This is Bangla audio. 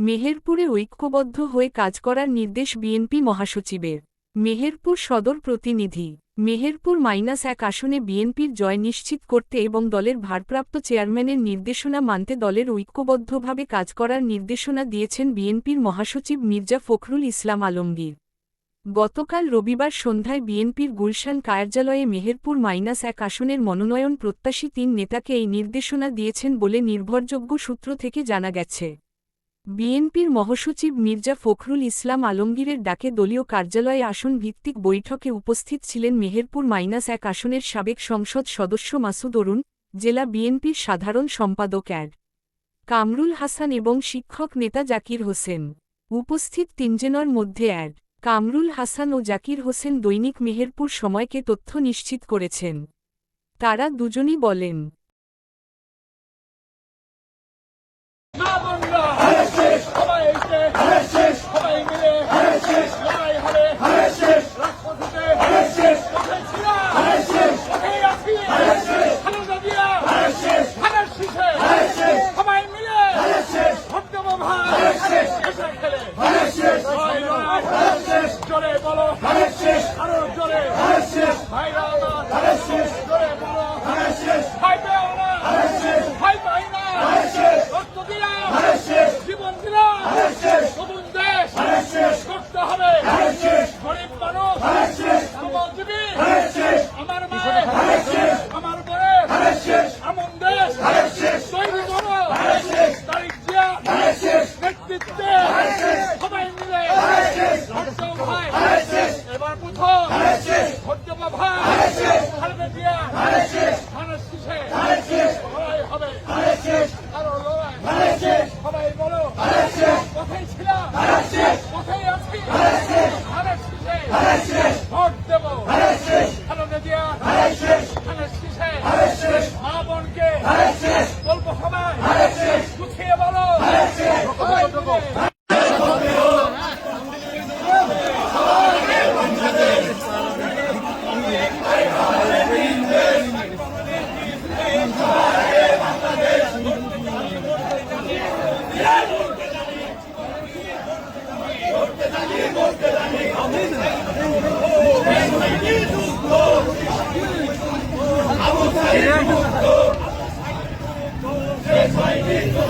মেহেরপুরে ঐক্যবদ্ধ হয়ে কাজ করার নির্দেশ বিএনপি মহাসচিবের। মেহেরপুর সদর প্রতিনিধি। মেহেরপুর মাইনাস এক আসনে বিএনপির জয় নিশ্চিত করতে এবং দলের ভারপ্রাপ্ত চেয়ারম্যানের নির্দেশনা মানতে দলের ঐক্যবদ্ধভাবে কাজ করার নির্দেশনা দিয়েছেন বিএনপির মহাসচিব মির্জা ফখরুল ইসলাম আলমগীর। গতকাল রবিবার সন্ধ্যায় বিএনপির গুলশান কার্যালয়ে মেহেরপুর মাইনাস এক আসনের মনোনয়ন প্রত্যাশী তিন নেতাকে এই নির্দেশনা দিয়েছেন বলে নির্ভরযোগ্য সূত্র থেকে জানা গেছে। বিএনপির মহাসচিব মির্জা ফখরুল ইসলাম আলমগীরের ডাকে দলীয় কার্যালয়ে আসন ভিত্তিক বৈঠকে উপস্থিত ছিলেন মেহেরপুর মাইনাস এক আসনের সাবেক সংসদ সদস্য মাসুদ অরুণ, জেলা বিএনপির সাধারণ সম্পাদক অ্যাড কামরুল হাসান এবং শিক্ষক নেতা জাকির হোসেন। উপস্থিত তিনজনের মধ্যে অ্যাড কামরুল হাসান ও জাকির হোসেন দৈনিক মেহেরপুর সময়কে তথ্য নিশ্চিত করেছেন। তারা দুজনই বলেন জোরে বলো। শেষ আরও জোরে। মুক্ত দেশ